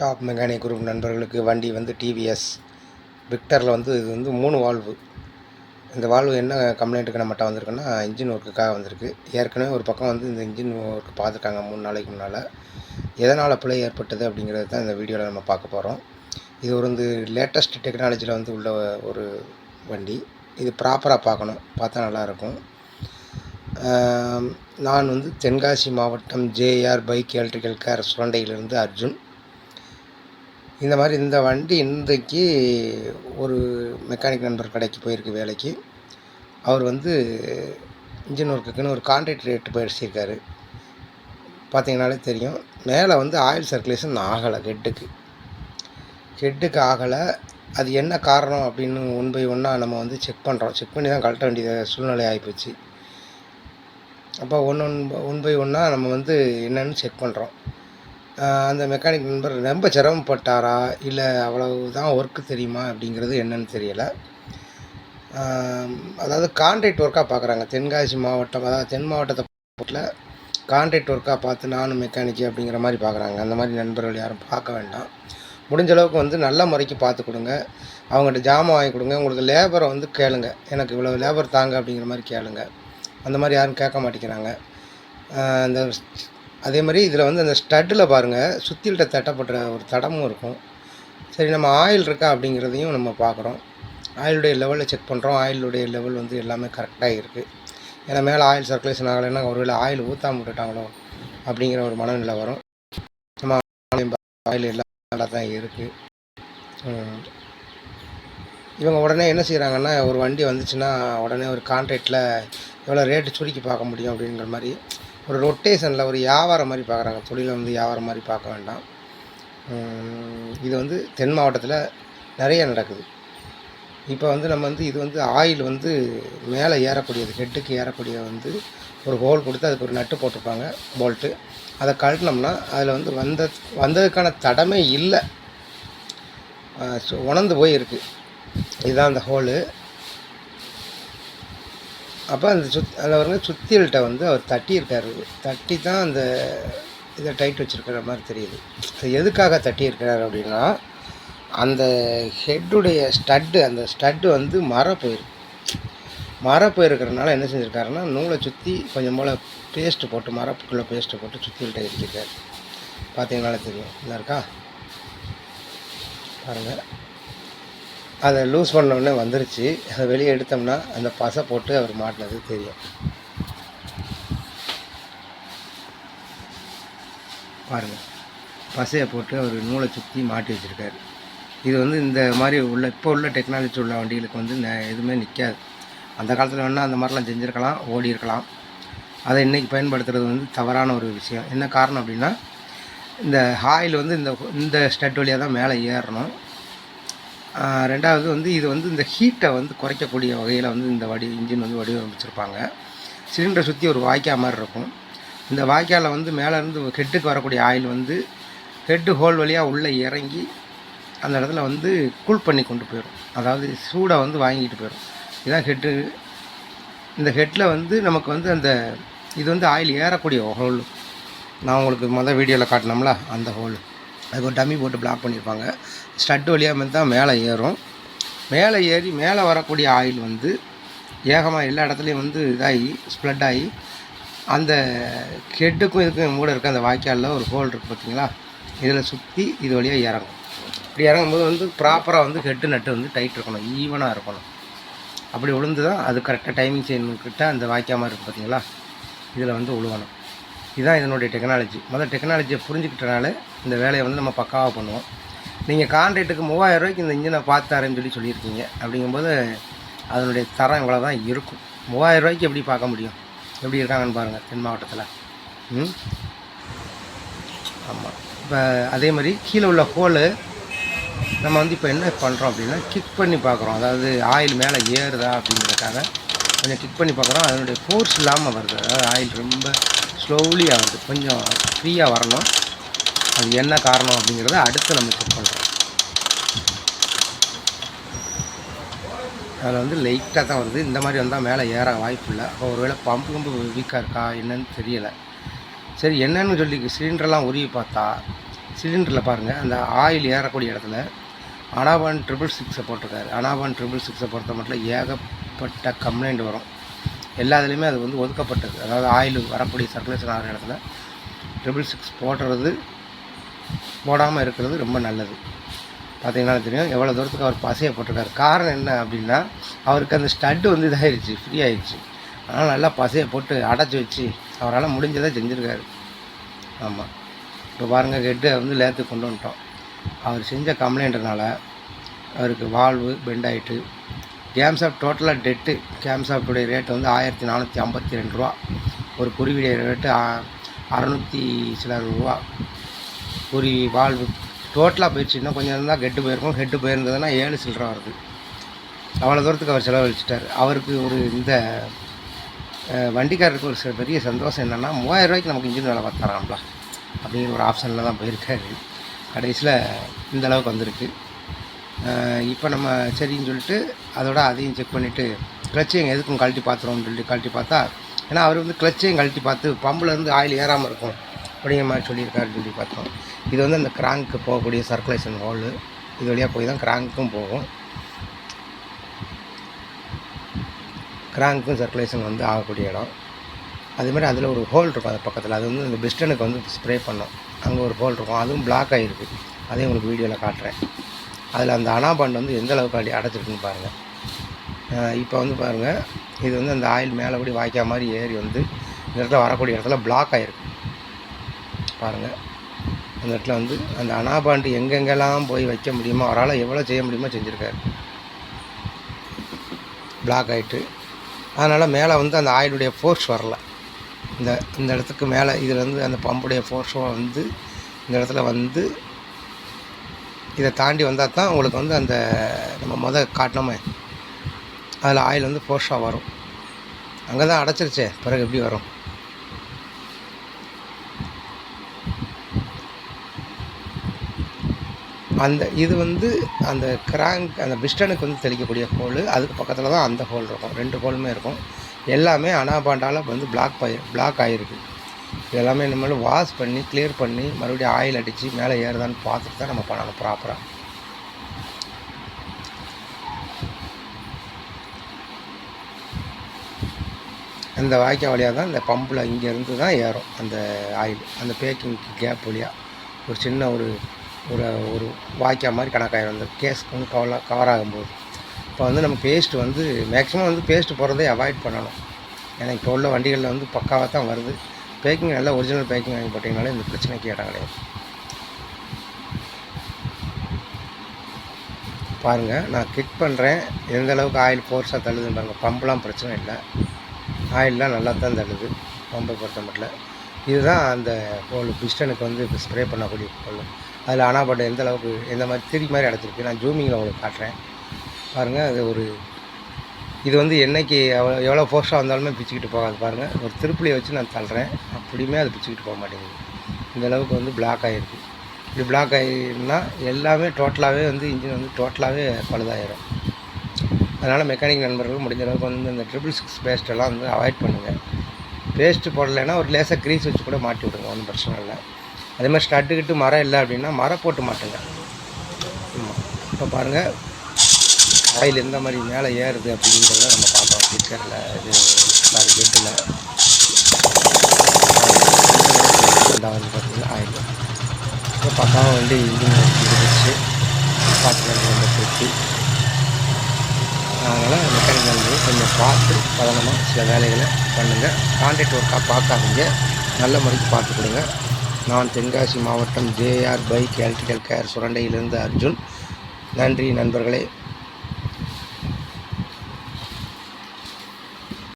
Top mechanic group நண்பர்களுக்கு வண்டி வந்து டிவிஎஸ் விக்டரில் வந்து இது வந்து மூணு வால்வு. இந்த வால்வு என்ன கம்ப்ளைண்ட்டுக்கு நம்மகிட்ட வந்திருக்குன்னா இன்ஜின் ஒர்க்குக்காக வந்திருக்கு. ஏற்கனவே ஒரு பக்கம் வந்து இந்த இன்ஜின் ஒர்க்கு பார்த்துருக்காங்க மூணு நாளைக்கு முன்னால். எதனால் பிழை ஏற்பட்டது அப்படிங்கிறது தான் இந்த வீடியோவில் நம்ம பார்க்க போகிறோம் இது ஒரு வந்து லேட்டஸ்ட் டெக்னாலஜியில் வந்து உள்ள ஒரு வண்டி. இது ப்ராப்பராக பார்க்கணும். பார்த்தா நல்லாயிருக்கும். நான் வந்து தென்காசி மாவட்டம் ஜேஆர் பைக் எலக்ட்ரிக்கல் கேர் சுரண்டையிலிருந்து அர்ஜுன். இந்த மாதிரி இந்த வண்டி இன்றைக்கு ஒரு மெக்கானிக் நண்பர் கடைக்கு போயிருக்கு வேலைக்கு. அவர் வந்து இன்ஜின் ஒர்க்குக்குன்னு ஒரு கான்ட்ராக்ட் ரேட்டு போயிடுச்சிருக்காரு. பார்த்தீங்கனாலே தெரியும். மேலே வந்து ஆயில் சர்க்குலேஷன் ஆகலை ஹெட்டுக்கு ஹெட்டுக்கு ஆகலை. அது என்ன காரணம் அப்படின்னு ஒன் பை ஒன்னாக நம்ம வந்து செக் பண்ணுறோம் செக் பண்ணி தான் கழட்ட வேண்டிய சூழ்நிலை ஆகிப்போச்சு அப்போ ஒன்று ஒன் ஒன் பை ஒன்னாக நம்ம வந்து என்னென்னு செக் பண்ணுறோம் அந்த மெக்கானிக் நண்பர் ரொம்ப சிரமப்பட்டாரா? இல்லை அவ்வளவு தான் ஒர்க்கு தெரியுமா? அப்படிங்கிறது என்னன்னு தெரியலை. அதாவது கான்ட்ராக்ட் ஒர்க்காக பார்க்குறாங்க தென்காசி மாவட்டம் அதாவது தென் மாவட்டத்தை கான்ட்ராக்ட் ஒர்க்காக பார்த்து நானும் மெக்கானிக்கு அப்படிங்கிற மாதிரி பார்க்குறாங்க அந்த மாதிரி நண்பர்கள் யாரும் பார்க்க வேண்டாம். முடிஞ்ச அளவுக்கு வந்து நல்ல முறைக்கு பார்த்து கொடுங்க. அவங்ககிட்ட ஜாமான் வாங்கி கொடுங்க. உங்களுக்கு லேபரை வந்து கேளுங்க. எனக்கு இவ்வளோ லேபர் தாங்க அப்படிங்கிற மாதிரி கேளுங்க. அந்த மாதிரி யாரும் கேட்க மாட்டேங்கிறாங்க. அந்த அதே மாதிரி இதில் வந்து அந்த ஸ்டட்டில் பாருங்கள் சுத்தில்கிட்ட தட்டப்பட்ட ஒரு தடமும் இருக்கும். சரி நம்ம ஆயில் இருக்கா அப்படிங்கிறதையும் நம்ம பார்க்குறோம். ஆயிலுடைய லெவலில் செக் பண்ணுறோம் ஆயிலுடைய லெவல் வந்து எல்லாமே கரெக்டாக இருக்குது ஏன்னா மேலே ஆயில் சர்க்குலேஷன் ஆகலைன்னா ஒருவேளை ஆயில் ஊற்றாம விட்டுட்டாங்களோ அப்படிங்கிற ஒரு மனநிலை வரும். நம்ம ஆயில் எல்லாம் நல்லா தான் இருக்குது இவங்க உடனே என்ன செய்கிறாங்கன்னா ஒரு வண்டி வந்துச்சுன்னா உடனே ஒரு கான்ட்ராக்டில் எவ்வளோ ரேட்டு சுருக்கி பார்க்க முடியும் அப்படிங்கிற மாதிரி ஒரு ரொட்டேஷனில் ஒரு வியாபாரம் மாதிரி பார்க்குறாங்க. தொழிலை வந்து வியாபாரம் மாதிரி பார்க்க வேண்டாம். இது வந்து தென் மாவட்டத்தில் நிறைய நடக்குது. இப்போ வந்து நம்ம வந்து இது வந்து ஆயில் வந்து மேலே ஏறக்கூடியது ஹெட்டுக்கு ஏறக்கூடிய வந்து ஒரு ஹோல் கொடுத்து அதுக்கு ஒரு நட்டு போட்டிருப்பாங்க போல்ட்டு அதை கழட்டினோம்னா அதில் வந்து வந்த வந்ததுக்கான தடமே இல்லை. உணர்ந்து போயிருக்கு. இதுதான் அந்த ஹோலு அப்போ அந்த சுத் அதில் வந்து சுத்தியல்கிட்ட வந்து அவர் தட்டியிருக்காரு. தட்டி தான் அந்த இதை டைட் வச்சுருக்கிற மாதிரி தெரியுது. அது எதுக்காக தட்டியிருக்கிறார் அப்படின்னா அந்த ஹெட்டுடைய ஸ்டட்டு அந்த ஸ்டட்டு வந்து மர போயிருக்கு மர போயிருக்கிறனால என்ன செஞ்சுருக்காருன்னா நூலை சுற்றி கொஞ்சம் போல் பேஸ்ட்டு போட்டு மரப்புக்குள்ளே பேஸ்ட்டு போட்டு சுத்தியல்கிட்ட இருக்கிருக்காரு பார்த்தீங்கனாலே தெரியும். இல்லை இருக்கா? பாருங்கள் அதை லூஸ் பண்ண உடனே வந்துருச்சு. அதை வெளியே எடுத்தோம்னா அந்த பசை போட்டு அவர் மாட்டினது தெரியும். பாருங்கள் பசையை போட்டு அவர் நூலை சுற்றி மாட்டி வச்சுருக்காரு. இது வந்து இந்த மாதிரி உள்ள இப்போ உள்ள டெக்னாலஜி உள்ள வண்டிகளுக்கு வந்து நெ- எதுவுமே நிற்காது அந்த காலத்தில் வேணால் அந்த மாதிரிலாம் செஞ்சுருக்கலாம் ஓடி இருக்கலாம். அதை இன்றைக்கி பயன்படுத்துறது வந்து தவறான ஒரு விஷயம். என்ன காரணம் அப்படின்னா இந்த ஆயில் வந்து இந்த இந்த ஸ்டட் வழியாக தான் மேலே ஏறணும். ரெண்டாவது வந்து இது வந்து இந்த ஹீட்டை வந்து குறைக்கக்கூடிய வகையில் வந்து இந்த வடி இன்ஜின் வந்து வடிவமைச்சிருப்பாங்க. சிலிண்டரை சுற்றி ஒரு வாய்க்கால் மாதிரி இருக்கும். இந்த வாய்க்காலில் வந்து மேலேருந்து ஹெட்டுக்கு வரக்கூடிய ஆயில் வந்து ஹெட்டு ஹோல் வழியாக உள்ளே இறங்கி அந்த இடத்துல வந்து கூல் பண்ணி கொண்டு போயிடும் அதாவது சூடாக வந்து வாங்கிட்டு போயிடும் இதுதான் ஹெட்டு. இந்த ஹெட்டில் வந்து நமக்கு வந்து அந்த இது வந்து ஆயில் ஏறக்கூடிய ஹோல். நான் உங்களுக்கு மொதல் வீடியோவில் காட்டினோம்ல அந்த ஹோல். அதுக்கு ஒரு டம்மி போட்டு பிளாக் பண்ணியிருப்பாங்க ஸ்டட் வழியாக வந்து தான் மேலே ஏறும். மேலே ஏறி மேலே வரக்கூடிய ஆயில் வந்து ஏகமாக எல்லா இடத்துலையும் வந்து இதாகி ஸ்ப்ளட் ஆகி அந்த ஹெட்டுக்கும் இதுக்கும் மூட இருக்க அந்த வாய்க்காலில் ஒரு ஹோல் இருக்குது பார்த்தீங்களா இதில் சுற்றி இது வழியாக இறங்கும். இப்படி இறங்கும்போது வந்து ப்ராப்பராக வந்து ஹெட்டு நட்டு வந்து டைட் இருக்கணும் ஈவனாக இருக்கணும். அப்படி விழுந்து தான் அது கரெக்டாக டைமிங் செய்யணுக்கிட்ட அந்த அந்த மாதிரி இருக்குது பார்த்தீங்களா இதில் வந்து உழுவணும். இதுதான் இதனுடைய டெக்னாலஜி முதல் டெக்னாலஜியை புரிஞ்சுக்கிட்டனால இந்த வேலையை வந்து நம்ம பக்காவாக பண்ணுவோம். நீங்கள் கான்ட்ராக்ட்டுக்கு மூவாயிரம் ரூபாய்க்கு இந்த இன்ஜினை பார்த்து தரேன்னு சொல்லி சொல்லியிருக்கீங்க. அப்படிங்கும்போது அதனுடைய தரம் இவ்வளோ தான் இருக்கும். மூவாயிரம் ரூபாய்க்கு எப்படி பார்க்க முடியும்? எப்படி இருக்காங்கன்னு பாருங்கள் தென் மாவட்டத்தில். ம்? ஆமாம் இப்போ அதே மாதிரி கீழே உள்ள ஹோலு நம்ம வந்து இப்போ என்ன பண்ணுறோம் அப்படின்னா கிக் பண்ணி பார்க்குறோம். அதாவது ஆயில் மேலே ஏறுதா அப்படிங்கிறதுக்காக கொஞ்சம் கிக் பண்ணி பார்க்குறோம். அதனுடைய ஃபோர்ஸ் இல்லாமல் வருது. அதாவது ஆயில் ரொம்ப ஸ்லோலியாக வருது. கொஞ்சம் ஃப்ரீயாக வரணும். அது என்ன காரணம் அப்படிங்கிறத அடுத்து நம்ம செக் பண்ணுறோம் அதில் வந்து லைட்டாக தான் வருது. இந்த மாதிரி வந்தால் மேலே ஏற வாய்ப்பு இல்லை அப்போ ஒருவேளை பம்பு பம்பு வீக்காக இருக்கா என்னன்னு தெரியலை. சரி என்னன்னு சொல்லி சிலிண்டர்லாம் உருவி பார்த்தா சிலிண்டரில் பாருங்கள் அந்த ஆயில் ஏறக்கூடிய இடத்துல அனாபான் ட்ரிபிள் சிக்ஸை போட்டிருக்காரு. அனாபான் ட்ரிபிள் சிக்ஸை பொறுத்த மட்டும் ஏகப்பட்ட கம்ப்ளைண்ட் வரும். எல்லா இதுலேயுமே அது வந்து ஒதுக்கப்பட்டது. அதாவது ஆயில் வரக்கூடிய சர்க்குலேஷன் ஆகிற இடத்துல ட்ரிபிள் சிக்ஸ் போடுறது போடாமல் இருக்கிறது ரொம்ப நல்லது. பார்த்தீங்கன்னா தெரியும்? எவ்வளோ தூரத்துக்கு அவர் பசையை போட்டிருக்காரு. காரணம் என்ன அப்படின்னா அவருக்கு அந்த ஸ்டட்டு வந்து இதாகிடுச்சு ஃப்ரீ ஆகிடுச்சு அதனால் நல்லா பசையை போட்டு அடைச்சி வச்சு அவரால் முடிஞ்சதை செஞ்சுருக்காரு. ஆமாம் இப்போ பாருங்கள் ஹெட்டை வந்து லேத்து கொண்டு வந்துட்டோம். அவர் செஞ்ச கம்ப்ளைண்ட்னால அவருக்கு வால்வு பெண்ட் ஆகிட்டு ஆஃப் டோட்டலாக டெட்டு கேம்ஸ் ஆஃப்டுடைய ரேட் வந்து ஆயிரத்தி நானூற்றி ஐம்பத்தி ரெண்டு ரூபா. ஒரு குருவிடைய ரேட்டு அறநூற்றி சில ரூபா. குருவி வால்வு டோட்டலாக போயிடுச்சு. இன்னும் கொஞ்சம் இருந்தால் ஹெட்டு போயிருக்கும். ஹெட்டு போயிருந்ததுன்னா ஏழு சில்லரை வருது. அவ்வளோ தூரத்துக்கு அவர் செலவழிச்சிட்டார். அவருக்கு ஒரு இந்த வண்டிக்காரருக்கு ஒரு சில பெரிய சந்தோஷம் என்னென்னா மூவாயிரம் ரூபாய்க்கு நமக்கு இன்ஜின் வேலை பார்த்தாராம்ல. அப்படிங்கிற ஒரு ஆப்ஷனில் தான் போயிருக்காரு. கடைசியில் இந்தளவுக்கு வந்திருக்கு. இப்போ நம்ம சரின்னு சொல்லிட்டு அதோட அதையும் செக் பண்ணிவிட்டு கிளச்சையும் எதுக்கும் கழட்டி பார்த்துருவோம்னு சொல்லிட்டு கழட்டி பார்த்தா ஏன்னா அவர் வந்து கிளச்சையும் கழட்டி பார்த்து பம்பில் இருந்து ஆயில் ஏறாமல் இருக்கும். அப்படிங்கிற மாதிரி சொல்லியிருக்காருன்னு சொல்லி பார்த்தோம். இது வந்து அந்த கிராங்க்கு போகக்கூடிய சர்க்குலேஷன் ஹோலு இது வழியாக போய் தான் கிராங்க்கும் போகும். கிராங்க்கும் சர்க்குலேஷன் வந்து ஆகக்கூடிய இடம். அதுமாதிரி அதில் ஒரு ஹோல் இருக்கும் அது பக்கத்தில். அது வந்து இந்த பிஸ்டனுக்கு வந்து ஸ்ப்ரே பண்ணோம். அங்கே ஒரு ஹோல் இருக்கும். அதுவும் பிளாக் ஆகிருக்கு அதையும் உங்களுக்கு வீடியோவில் காட்டுறேன். அதில் அந்த அனாபாண்ட் வந்து எந்த அளவுக்கு அடி அடைச்சிருக்குன்னு பாருங்கள் இப்போ வந்து பாருங்கள் இது வந்து அந்த ஆயில் மேலே கூட வாய்க்கா மாதிரி ஏறி வந்து இந்த இடத்துல வரக்கூடிய இடத்துல பிளாக் ஆகிருக்கு பாருங்கள் அந்த இடத்துல வந்து அந்த அனாபாண்டு எங்கெங்கெல்லாம் போய் வைக்க முடியுமோ அவரால் எவ்வளோ செய்ய முடியுமோ செஞ்சுருக்காரு. பிளாக் ஆகிட்டு அதனால் மேலே வந்து அந்த ஆயிலுடைய ஃபோர்ஸ் வரல. இந்த இந்த இடத்துக்கு மேலே இதில் வந்து அந்த பம்புடைய ஃபோர்ஸும் வந்து இந்த இடத்துல வந்து இதை தாண்டி வந்தால் தான் உங்களுக்கு வந்து அந்த நம்ம மொதல் காட்டினோமே. அதில் ஆயில் வந்து ஃபோர்ஸாக வரும். அங்கே தான் அடைச்சிருச்சே. பிறகு எப்படி வரும்? அந்த இது வந்து அந்த கிராங்க் அந்த பிஸ்டனுக்கு வந்து தெளிக்கக்கூடிய ஹோல் அதுக்கு பக்கத்தில் தான் அந்த ஹோல் இருக்கும். ரெண்டு ஹோலுமே இருக்கும். எல்லாமே அனாபாண்டால் வந்து பிளாக் ஆகி பிளாக் ஆகிருக்கு எல்லாமே நம்மளும் வாஷ் பண்ணி கிளியர் பண்ணி மறுபடியும் ஆயில் அடித்து மேலே ஏறுதான்னு பார்த்துட்டு தான் நம்ம பண்ணணும் ப்ராப்பராக அந்த வாய்க்கால் வழியாக தான் இந்த பம்பில் இங்கேருந்து தான் ஏறும் அந்த ஆயில் அந்த பேக்கிங் கேப் வழியாக ஒரு சின்ன ஒரு ஒரு ஒரு வாய்க்கால் மாதிரி கணக்காயிரும். அந்த கேஸ்க்கு வந்து கவர் கவர் ஆகும்போது இப்போ வந்து நம்ம பேஸ்ட்டு வந்து மேக்ஸிமம் வந்து பேஸ்ட்டு போடுறதே அவாய்ட் பண்ணணும். ஏன்னா இப்போ உள்ள வண்டிகளில் வந்து பக்காவாக தான் வருது. பேக்கிங் நல்லா ஒரிஜினல் பேக்கிங் வாங்கி போட்டிங்கனாலே இந்த பிரச்சனைக்கு இடம் கிடையாது பாருங்கள் நான் கிக் பண்ணுறேன் எந்த அளவுக்கு ஆயில் ஃபோர்ஸாக தள்ளுதுன்னு பாருங்கள் பம்பெலாம் பிரச்சனை இல்லை. ஆயிலெலாம் நல்லா தான் தள்ளுது. பம்பை பொறுத்த மட்டும் இதுதான் அந்த ஹோல் பிஸ்டனுக்கு வந்து இப்போ ஸ்ப்ரே பண்ணக்கூடிய பொருள் அதில் அனாபட்டை எந்த அளவுக்கு எந்த மாதிரி திரி மாதிரி அடைச்சிருக்கு நான் ஜூமிங்கில் உங்களுக்கு காட்டுறேன். பாருங்கள் அது ஒரு இது வந்து என்னைக்கு எவ்வளோ எவ்வளோ ஃபோர்ஸாக வந்தாலுமே பிச்சுக்கிட்டு போகாது. பாருங்கள் ஒரு திருப்புளியை வச்சு நான் தள்ளுறேன். அப்படியுமே அது பிச்சுக்கிட்டு போக மாட்டேங்குது. இந்த அளவுக்கு வந்து பிளாக் ஆகிருக்கு இப்படி பிளாக் ஆகிருந்தா எல்லாமே டோட்டலாகவே வந்து இன்ஜின் வந்து டோட்டலாகவே பழுதாயிரும். அதனால் மெக்கானிக் நண்பர்கள் முடிஞ்ச அளவுக்கு வந்து இந்த ட்ரிபிள் சிக்ஸ் பேஸ்ட்டெல்லாம் வந்து அவாய்ட் பண்ணுங்கள் பேஸ்ட்டு போடலைன்னா ஒரு லேசாக க்ரீஸ் வச்சு கூட மாட்டி விடுங்க ஒன்றும் பிரச்சனை இல்லை. அதே மாதிரி ஸ்டட்டுக்கிட்டு மரம் இல்லை அப்படின்னா மரம் போட்டு மாட்டுங்க. ஆமாம் இப்போ பாருங்கள் ஆயில் எந்த மாதிரி மேலே ஏறுது அப்படிங்கிறத நம்ம பார்ப்போம். ஸ்டிக்கரில் இது சாரி கெட்டில் ரெண்டாவது பார்த்தீங்கன்னா ஆயில் இப்போ பக்கம் வந்து இன்ஜின் இருந்துச்சு பார்த்து ரொம்ப திருப்தி அதனால் மெக்கானிக் கொஞ்சம் பார்த்து பதனமாக சில வேலைகளை பண்ணுங்கள் கான்ட்ராக்ட் ஒர்க்காக பார்க்காதீங்க. நல்ல முறைக்கு பார்த்து கொடுங்க நான் தென்காசி மாவட்டம் ஜேஆர் பைக் எலக்ட்ரிக்கல் கேர் சுரண்டையிலிருந்து அர்ஜுன். நன்றி நண்பர்களே.